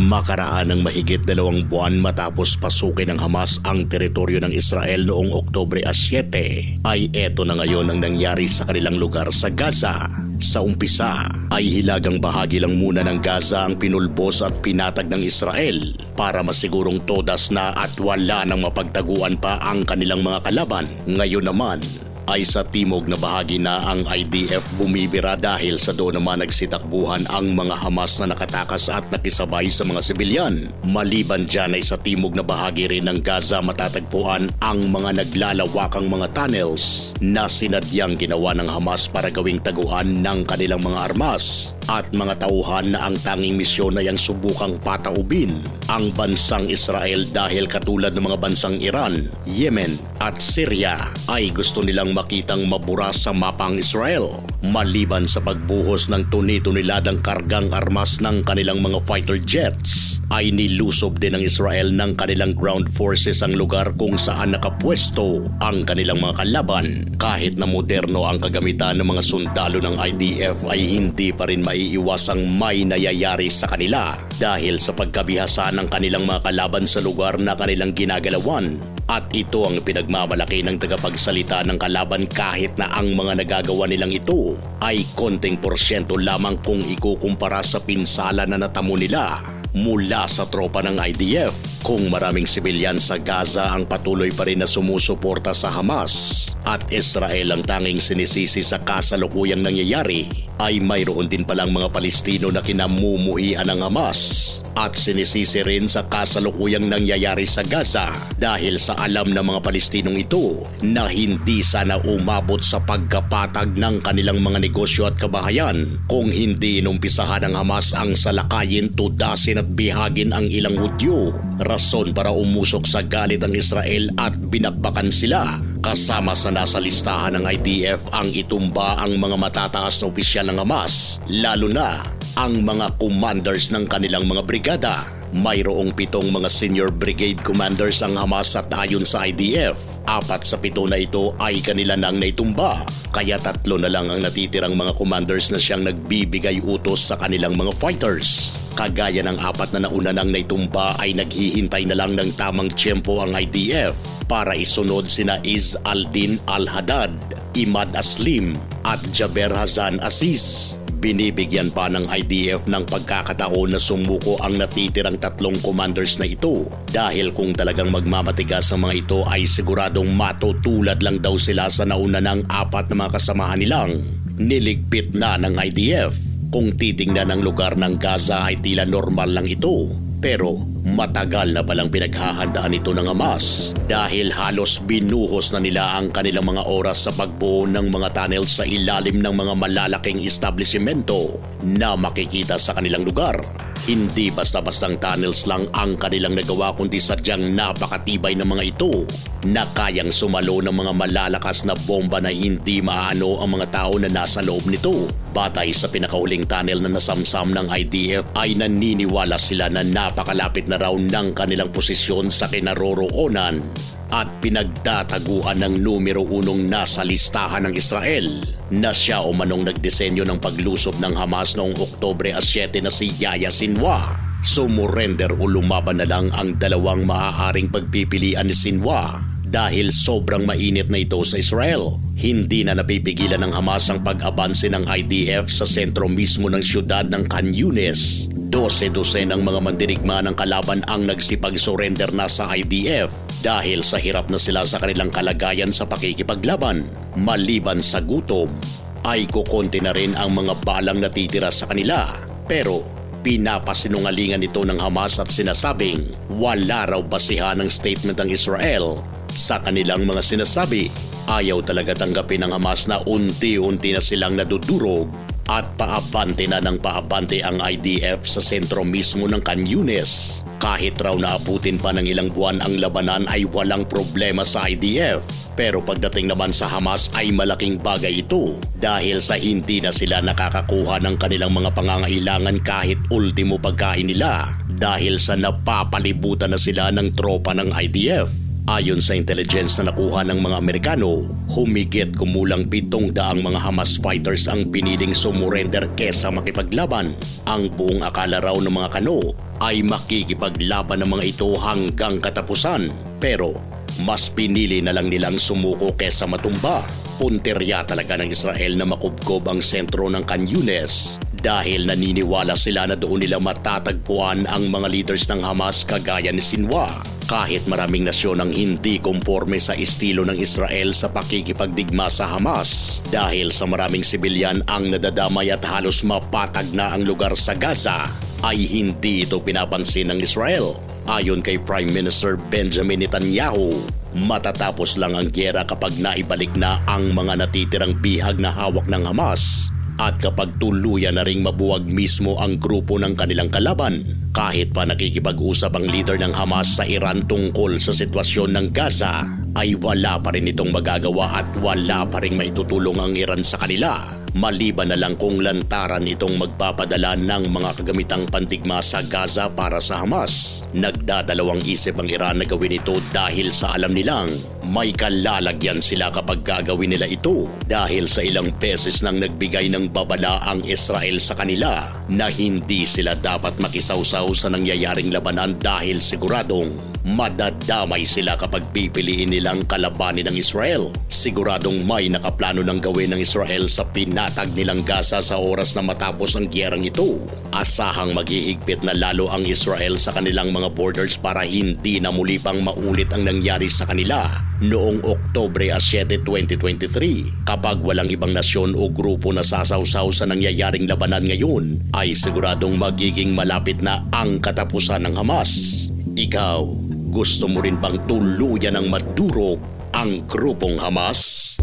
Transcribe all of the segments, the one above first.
Makaraan ng mahigit dalawang buwan matapos pasukin ng Hamas ang teritoryo ng Israel noong Oktobre 7, ay eto na ngayon ang nangyari sa kanilang lugar sa Gaza. Sa umpisa ay hilagang bahagi lang muna ng Gaza ang pinulbos at pinatag ng Israel para masigurong todas na at wala nang mapagtaguan pa ang kanilang mga kalaban. Ngayon naman, ay sa timog na bahagi na ang IDF bumibira dahil sa doon naman nagsitakbuhan ang mga Hamas na nakatakas at nakisabay sa mga sibilyan. Maliban dyan ay sa timog na bahagi rin ng Gaza matatagpuan ang mga naglalawakang mga tunnels na sinadyang ginawa ng Hamas para gawing taguan ng kanilang mga armas at mga tauhan na ang tanging misyon ay ang subukang pataubin ang bansang Israel dahil katulad ng mga bansang Iran, Yemen at Syria ay gusto nilang makitang mabura sa mapang Israel maliban sa pagbuhos ng tuni-tuniladang kargang armas ng kanilang mga fighter jets ay nilusob din ng Israel ng kanilang ground forces ang lugar kung saan nakapwesto ang kanilang mga kalaban. Kahit na moderno ang kagamitan ng mga sundalo ng IDF ay hindi pa rin maiiwasang may nayayari sa kanila dahil sa pagkabihasa ng kanilang mga kalaban sa lugar na kanilang ginagalawan at ito ang pinagmamalaki ng tagapagsalita ng kalaban kahit na ang mga nagagawa nilang ito ay konting porsyento lamang kung ikukumpara sa pinsala na natamo nila mula sa tropa ng IDF. Kung maraming sibilyan sa Gaza ang patuloy pa rin na sumusuporta sa Hamas at Israel ang tanging sinisisi sa kasalukuyang nangyayari, ay mayroon din palang mga Palestino na kinamumuhian ng Hamas at sinisisi rin sa kasalukuyang nangyayari sa Gaza dahil sa alam ng mga Palestinong ito na hindi sana umabot sa pagkapatag ng kanilang mga negosyo at kabahayan kung hindi inumpisahan ng Hamas ang salakayin, tudasin at bihagin ang ilang Hudyo. Rason para umusok sa galit ang Israel at binakbakan sila Kasama sa nasa listahan ng IDF ang itumba ang mga matataas na opisyal ng Hamas, lalo na ang mga commanders ng kanilang mga brigada. Mayroong pitong mga senior brigade commanders ang Hamas at ayon sa IDF, apat sa pito na ito ay kanila nang naitumba. Kaya tatlo na lang ang natitirang mga commanders na siyang nagbibigay utos sa kanilang mga fighters. Kagaya ng apat na nauna nang naitumba ay naghihintay na lang ng tamang tiyempo ang IDF para isunod sina Iz al-Din al-Haddad, Imad Aslim at Jaber Hazan Aziz. Binibigyan pa ng IDF ng pagkakataon na sumuko ang natitirang tatlong commanders na ito dahil kung talagang magmamatigas ang mga ito ay siguradong matutulad lang daw sila sa nauna ng apat na mga kasamahan nilang niligpit na ng IDF. Kung titingnan ang lugar ng Gaza ay tila normal lang ito pero matagal na palang pinaghahandaan ito ng Hamas dahil halos binuhos na nila ang kanilang mga oras sa pagbuo ng mga tunnel sa ilalim ng mga malalaking establishmento na makikita sa kanilang lugar. Hindi basta-bastang tunnels lang ang kanilang nagawa kundi sadyang napakatibay ng mga ito na kayang sumalo ng mga malalakas na bomba na hindi maano ang mga tao na nasa loob nito. Batay sa pinakahuling tunnel na nasamsam ng IDF ay naniniwala sila na napakalapit na raw ng kanilang posisyon sa kinaroroonan at pinagtataguan ng numero unong nasa listahan ng Israel na siya o manong nagdisenyo ng paglusob ng Hamas noong Oktobre 7 na si Yaya Sinwa. Sumurrender o lumaban na lang ang dalawang maaaring pagpipilian ni Sinwa dahil sobrang mainit na ito sa Israel. Hindi na napipigilan ng Hamas ang pag-abanse ng IDF sa sentro mismo ng siyudad ng Khan Yunis. Dose-dose ng mga mandirigma ng kalaban ang nagsipag-surrender na sa IDF dahil sa hirap na sila sa kanilang kalagayan sa pakikipaglaban. Maliban sa gutom, ay kukonti na rin ang mga balang natitira sa kanila. Pero pinapasinungalingan ito ng Hamas at sinasabing wala raw basihan ng statement ng Israel sa kanilang mga sinasabi. Ayaw talaga tanggapin ng Hamas na unti-unti na silang nadudurog at paabante na ng paabante ang IDF sa sentro mismo ng Canyunes. Kahit raw naabutin pa ng ilang buwan ang labanan ay walang problema sa IDF. Pero pagdating naman sa Hamas ay malaking bagay ito dahil sa hindi na sila nakakakuha ng kanilang mga pangangailangan kahit ultimo pagkain nila dahil sa napapalibutan na sila ng tropa ng IDF. Ayon sa intelligence na nakuha ng mga Amerikano, humigit kumulang pitong daang mga Hamas fighters ang piniling sumurrender kesa makipaglaban. Ang buong akala raw ng mga kano ay makikipaglaban ng mga ito hanggang katapusan. Pero mas pinili na lang nilang sumuko kesa matumba. Punterya talaga ng Israel na makubkob ang sentro ng Canyunes dahil naniniwala sila na doon nila matatagpuan ang mga leaders ng Hamas kagaya ni Sinwa. Kahit maraming nasyon ang hindi komporme sa estilo ng Israel sa pakikipagdigma sa Hamas dahil sa maraming sibilyan ang nadadamay at halos mapatag na ang lugar sa Gaza ay hindi ito pinapansin ng Israel. Ayon kay Prime Minister Benjamin Netanyahu, matatapos lang ang gyera kapag naibalik na ang mga natitirang bihag na hawak ng Hamas at kapag tuluyan na ring mabuwag mismo ang grupo ng kanilang kalaban. Kahit pa nakikipag-usap ang leader ng Hamas sa Iran tungkol sa sitwasyon ng Gaza, ay wala pa rin itong magagawa at wala pa rin maitutulong ang Iran sa kanila. Maliban na lang kung lantaran itong magpapadala ng mga kagamitang pandigma sa Gaza para sa Hamas. Nagdadalawang isip ang Iran na gawin ito dahil sa alam nilang may kalalagyan sila kapag gagawin nila ito dahil sa ilang beses nang nagbigay ng babala ang Israel sa kanila na hindi sila dapat makisawsaw sa nangyayaring labanan dahil siguradong madadamay sila kapag pipiliin nilang kalabanin ng Israel. Siguradong may nakaplano ng gawin ng Israel sa pinatag nilang Gaza sa oras na matapos ang gyerang ito. Asahang maghihigpit na lalo ang Israel sa kanilang mga borders para hindi na muli pang maulit ang nangyari sa kanila noong Oktobre 7, 2023. Kapag walang ibang nasyon o grupo na sasawsaw sa nangyayaring labanan ngayon, ay siguradong magiging malapit na ang katapusan ng Hamas. Ikaw, gusto mo rin bang tuluyan ng madurog ang grupong Hamas?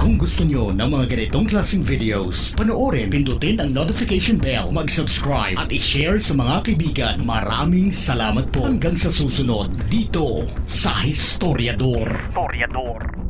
Kung gusto nyo ng mga ganitong klaseng videos, panoorin, pindutin ang notification bell, mag-subscribe at i-share sa mga kaibigan. Maraming salamat po hanggang sa susunod dito sa Historiador. Historiador.